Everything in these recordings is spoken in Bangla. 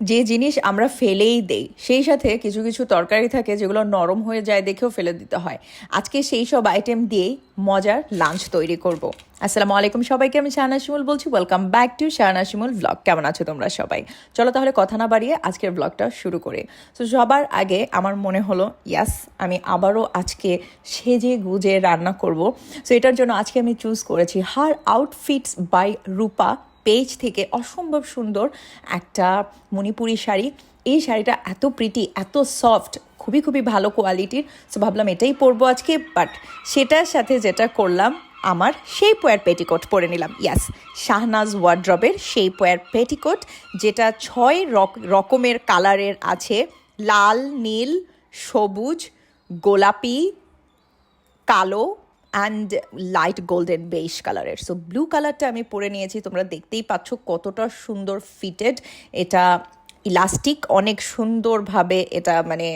যে জিনিস আমরা ফেলেই দেই, সেই সাথে কিছু কিছু তরকারি থাকে যেগুলো নরম হয়ে যায় দেখেও ফেলে দিতে হয়। আজকে সেই সব আইটেম দিয়েই মজার লাঞ্চ তৈরি করব। আসসালামু আলাইকুম সবাইকে, আমি শাহনা শিমুল বলছি। Welcome back to Shahna Shimul blog কেমন আছো তোমরা সবাই? চলো তাহলে কথা না বাড়িয়ে আজকের ব্লগটা শুরু করে। তো সবার আগে আমার মনে হলো ইয়াস আমি আবারও আজকে সেজে গুজে রান্না করব। সো এটার জন্য আজকে আমি চুজ করেছি her outfits by Rupa. Page থেকে অসম্ভব সুন্দর একটা মণিপুরি শাড়ি। এই শাড়িটা এত প্রিটি এত সফট খুবই খুবই ভালো কোয়ালিটির সো ভাবলাম এটাই পরবো আজকে বাট সেটার সাথে যেটা করলাম, আমার সেই পোয়ার পেটিকোট পরে নিলাম। ইয়াস শাহনাজ ওয়ার্ড্রবের সেই পোয়ার পেটিকোট যেটা ছয় রক- রকমের কালারের আছে। লাল, নীল, সবুজ, গোলাপি, কালো অ্যান্ড লাইট গোল্ডেন বেশ কালারের সো ব্লু কালারটা আমি পরে নিয়েছি, তোমরা দেখতেই পাচ্ছ কতটা সুন্দর ফিটেড এটা ইলাস্টিক অনেক সুন্দরভাবে এটা মানে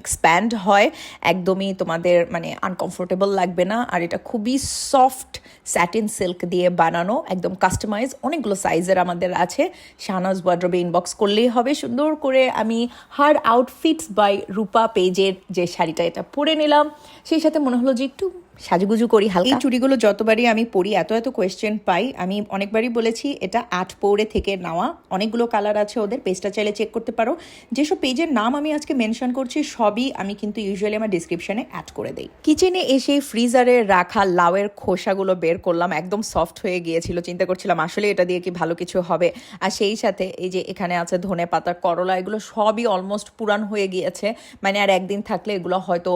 এক্সপ্যান্ড হয়। একদমই তোমাদের মানে আনকমফোর্টেবল লাগবে না। আর এটা খুবই সফট স্যাটিন সিল্ক দিয়ে বানানো, একদম কাস্টমাইজ অনেকগুলো সাইজের আমাদের আছে। শাহনাজ ওয়ার্ড্রবে ইনবক্স করলেই হবে। সুন্দর করে আমি হার আউটফিটস বাই রূপা পেজের যে শাড়িটা এটা পরে নিলাম। সেই সাথে মনে হলো যে একটু সাজুগুজু করি হালকা। এই চুড়িগুলো যতবারই আমি পরি, এত এত কোয়েশ্চেন পাই। আমি অনেকবারই বলেছি, এটা আট পৌড়ে থেকে নেওয়া। অনেকগুলো কালার আছে ওদের। পেজটা চাইলে চেক করতে পারো। যেসব পেজের নাম আমি আজকে মেনশন করছি, সবই আমি কিন্তু ইউজুয়ালি আমার ডিসক্রিপশনে অ্যাড করে দিই। কিচেনে এসে ফ্রিজারে রাখা লাউয়ের খোসাগুলো বের করলাম, একদম সফট হয়ে গিয়েছিল, চিন্তা করছিলাম আসলে এটা দিয়ে কি ভালো কিছু হবে। আর সেই সাথে এই যে এখানে আছে ধনে পাতা, করলা, এগুলো সবই অলমোস্ট পুরান হয়ে গিয়েছে। মানে আর একদিন থাকলে এগুলো হয়তো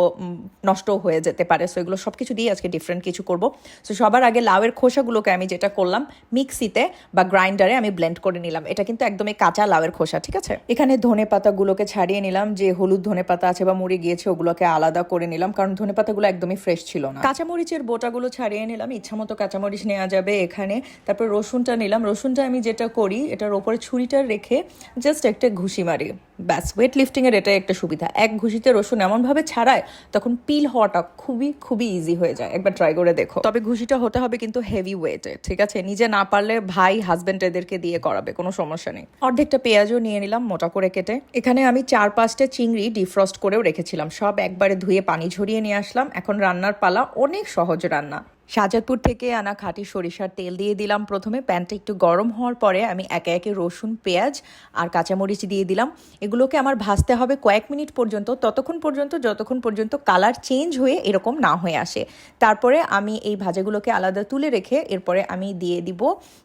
নষ্ট হয়ে যেতে পারে। সো এগুলো সব কিছু দিয়ে আজকে ডিফারেন্ট কিছু করব। সো সবার আগে লাউয়ের খোসাগুলোকে আমি যেটা করলাম মিক্সিতে বা গ্রাইন্ডারে আমি ব্লেন্ড করে নিলাম। এটা কিন্তু একদমই কাঁচা লাউয়ের খোসা, ঠিক আছে? এখানে ধনে পাতাগুলোকে ছাড়িয়ে নিলাম, যে হলুদ ধনে পাতা আছে বা মুড়ি গিয়েছে, ওগুলোকে আলাদা করে নিলাম, কারণ ধনে পাতাগুলো একদমই ফ্রেশ ছিল না। কাঁচামরিচের বোটাগুলো ছাড়িয়ে নিলাম, ইচ্ছা মতো কাঁচামরিচ নেওয়া যাবে এখানে। তারপর রসুনটা নিলাম, রসুনটা আমি যেটা করি, এটার ওপরে ছুরিটা রেখে জাস্ট একটা ঘুষি মারি। ব্যাস ওয়েট লিফটিং এর এটাই একটা সুবিধা। এক ঘুষিতে রসুন এমনভাবে ছাড়ায়, তখন পিল হওয়াটা খুবই খুবই ইজি হয়ে যায়। একবার ট্রাই করে দেখো। তবে ঘুষিটা হতে হবে কিন্তু হেভি ওয়েটে ঠিক আছে? নিজে না পারলে ভাই হাজব্যান্ড এদেরকে দিয়ে করাবে, কোনো সমস্যা নেই। অর্ধেকটা পেঁয়াজও নিয়ে নিলাম মোটা করে কেটে। এখানে আমি চার পাঁচটা চিংড়ি ডিফ্রস্ট করেও রেখেছিলাম। সব একবারে ধুয়ে পানি ঝরিয়ে নিয়ে আসলাম। এখন রান্নার পালা অনেক সহজ রান্না। শাহজাদপুর থেকে আনা খাঁটি সরিষার তেল দিয়ে দিলাম। প্রথমে প্যানটা একটু গরম হওয়ার পরে আমি একে একে রসুন, পেঁয়াজ আর কাঁচামরিচ দিয়ে দিলাম। এগুলোকে আমার ভাজতে হবে কয়েক মিনিট পর্যন্ত। ততক্ষণ পর্যন্ত, যতক্ষণ পর্যন্ত কালার চেঞ্জ হয়ে এরকম না হয়ে আসে। তারপরে আমি এই ভাজাগুলোকে আলাদা তুলে রেখে এরপরে আমি দিয়ে দিব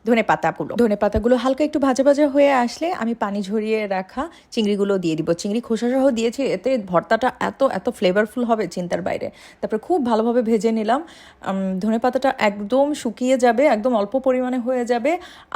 ধনে পাতাগুলো। ধনে পাতাগুলো হালকা একটু ভাজা ভাজা হয়ে আসলে আমি পানি ঝরিয়ে রাখা চিংড়িগুলো দিয়ে দিব। চিংড়ি খোসা সহ দিয়েছি, এতে ভর্তাটা এত এত ফ্লেভারফুল হবে চিন্তার বাইরে। তারপরে খুব ভালোভাবে ভেজে নিলাম। ধনে পাতাটা একদম শুকিয়ে যাবে, একদম অল্প পরিমাণে হয়ে যাবে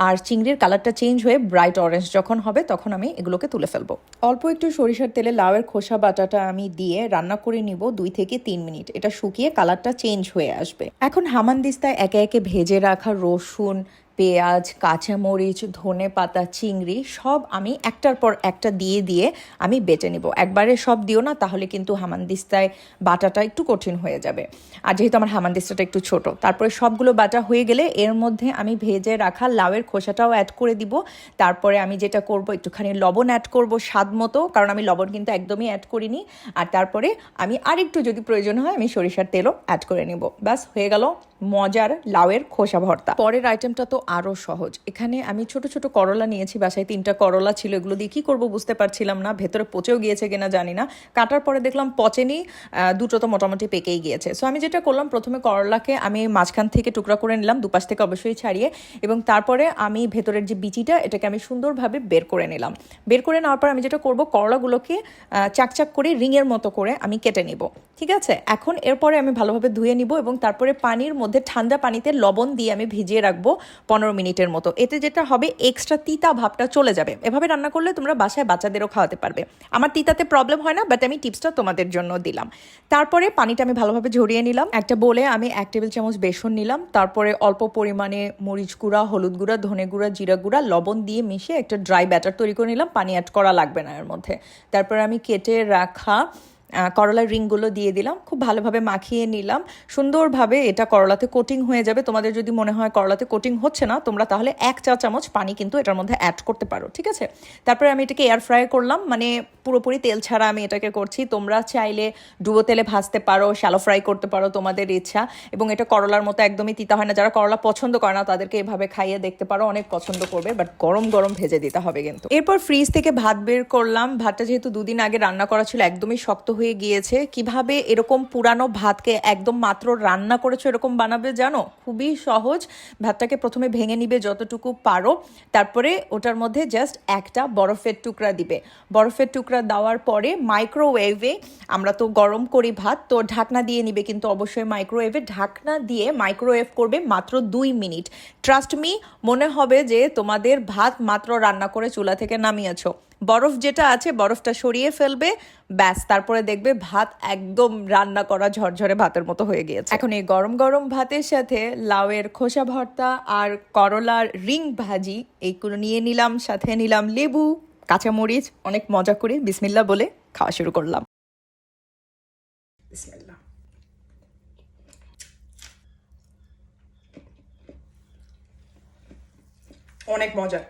আর চিংড়ির কালারটা চেঞ্জ হয়ে ব্রাইট অরেঞ্জ যখন হবে তখন আমি এগুলোকে তুলে ফেলব। অল্প একটু সরিষার তেলে লাউয়ের খোসা বাটাটা আমি দিয়ে রান্না করে নিব দুই থেকে তিন মিনিট। এটা শুকিয়ে কালারটা চেঞ্জ হয়ে আসবে। এখন হামানদিস্তায় একে একে ভেজে রাখা রসুন পেঁয়াজ, কাঁচামরিচ, ধনে পাতা, চিংড়ি সব আমি একটার পর একটা দিয়ে দিয়ে আমি বেটে নিব। একবারে সব দিও না, তাহলে কিন্তু হামানদিস্তায় বাটাটা একটু কঠিন হয়ে যাবে। আর যেহেতু আমার হামানদিস্তাটা একটু ছোট, তারপরে সবগুলো বাটা হয়ে গেলে এর মধ্যে আমি ভেজে রাখা লাউয়ের খোসাটাও অ্যাড করে দিব। তারপরে আমি যেটা করব, একটুখানি লবণ অ্যাড করব স্বাদ মতো, কারণ আমি লবণ কিন্তু একদমই অ্যাড করিনি। আর তারপরে আমি আরেকটু যদি প্রয়োজন হয়, আমি সরিষার তেলও অ্যাড করে নিব। ব্যাস, হয়ে গেল। মজার লাউয়ের খোসা ভর্তা। পরের আইটেমটা তো আরও সহজ। এখানে আমি ছোট ছোট করলা নিয়েছি, বাসায় তিনটা করলা ছিল, এগুলো দিয়ে কী করব বুঝতে পারছিলাম না, ভেতরে পচেও গিয়েছে কিনা জানি না। কাটার পরে দেখলাম পচেনি দুটো তো মোটামুটি পেকেই গিয়েছে। সো আমি যেটা করলাম, প্রথমে করলাকে আমি মাঝখান থেকে টুকরা করে নিলাম, দুপাশ থেকে অবশ্যই ছাড়িয়ে, এবং তারপরে আমি ভেতরের যে বিচিটা, এটাকে আমি সুন্দরভাবে বের করে নিলাম। বের করে নেওয়ার পর আমি যেটা করব, করলাগুলোকে চাকচাক করে রিংয়ের মতো করে আমি কেটে নিব। ঠিক আছে? এখন এরপরে আমি ভালোভাবে ধুয়ে নিব এবং তারপরে পানির মধ্যে ঠান্ডা পানিতে লবণ দিয়ে আমি ভিজিয়ে রাখব পনেরো মিনিটের মতো। এতে যেটা হবে এক্সট্রা তিতা ভাবটা চলে যাবে। এভাবে রান্না করলে তোমরা বাসায় বাচ্চাদেরও খাওয়াতে পারবে। আমার তিতাতে প্রবলেম হয় না বাট আমি টিপসটা তোমাদের জন্য দিলাম। তারপরে পানিটা আমি ভালোভাবে ঝরিয়ে নিলাম। একটা বলে আমি এক টেবিল চামচ বেসন নিলাম। তারপরে অল্প পরিমাণে মরিচ গুঁড়া, হলুদ গুঁড়া, ধনে গুঁড়া, জিরা গুঁড়া, লবণ দিয়ে মিশিয়ে একটা ড্রাই ব্যাটার তৈরি করে নিলাম। পানি অ্যাড করা লাগবে না এর মধ্যে। তারপরে আমি কেটে রাখা করলার রিংগুলো দিয়ে দিলাম, খুব ভালোভাবে মাখিয়ে নিলাম। সুন্দরভাবে এটা করলাতে কোটিং হয়ে যাবে। তোমাদের যদি মনে হয় করলাতে কোটিং হচ্ছে না, তোমরা তাহলে এক চা চামচ পানি কিন্তু এটার মধ্যে অ্যাড করতে পারো, ঠিক আছে? তারপরে আমি এটাকে এয়ার ফ্রাই করলাম মানে পুরোপুরি তেল ছাড়া আমি এটাকে করছি। তোমরা চাইলে ডুবো তেলে ভাজতে পারো শ্যালো ফ্রাই করতে পারো, তোমাদের ইচ্ছা। এবং এটা করলার মতো একদমই তিতা হয় না। যারা করলা পছন্দ করে না, তাদেরকে এভাবে খাইয়ে দেখতে পারো, অনেক পছন্দ করবে বাট গরম গরম ভেজে দিতে হবে কিন্তু। এরপর ফ্রিজ থেকে ভাত বের করলাম। ভাতটা যেহেতু দুদিন আগে রান্না করা ছিল, একদমই শক্ত হয়ে গিয়েছে। কীভাবে এরকম পুরানো ভাতকে একদম মাত্র রান্না করেছ, এরকম বানাবে জানো? খুবই সহজ। ভাতটাকে প্রথমে ভেঙে নিবে যতটুকু পারো। তারপরে ওটার মধ্যে জাস্ট একটা বরফের টুকরা দিবে। বরফের টুকরা দেওয়ার পরে মাইক্রোওয়েভে আমরা তো গরম করি ভাত, তো ঢাকনা দিয়ে নিবে কিন্তু অবশ্যই মাইক্রোওয়েভে ঢাকনা দিয়ে মাইক্রোওয়েভ করবে মাত্র দুই মিনিট। ট্রাস্ট মি মনে হবে যে তোমাদের ভাত মাত্র রান্না করে চুলা থেকে নামিয়েছো। বরফ যেটা আছে বরফটা সরিয়ে ফেলবে ব্যাস তারপরে দেখবে ভাত একদম রান্না করা ঝরঝরে ভাতের মতো হয়ে গিয়েছে। এখন এই গরম গরম ভাতের সাথে লাউয়ের খোসা ভর্তা আর করলার রিং ভাজি এইগুলো নিয়ে নিলাম সাথে নিলাম লেবু কাঁচামরিচ অনেক মজা করে বিসমিল্লা বলে খাওয়া শুরু করলাম। অনেক মজা।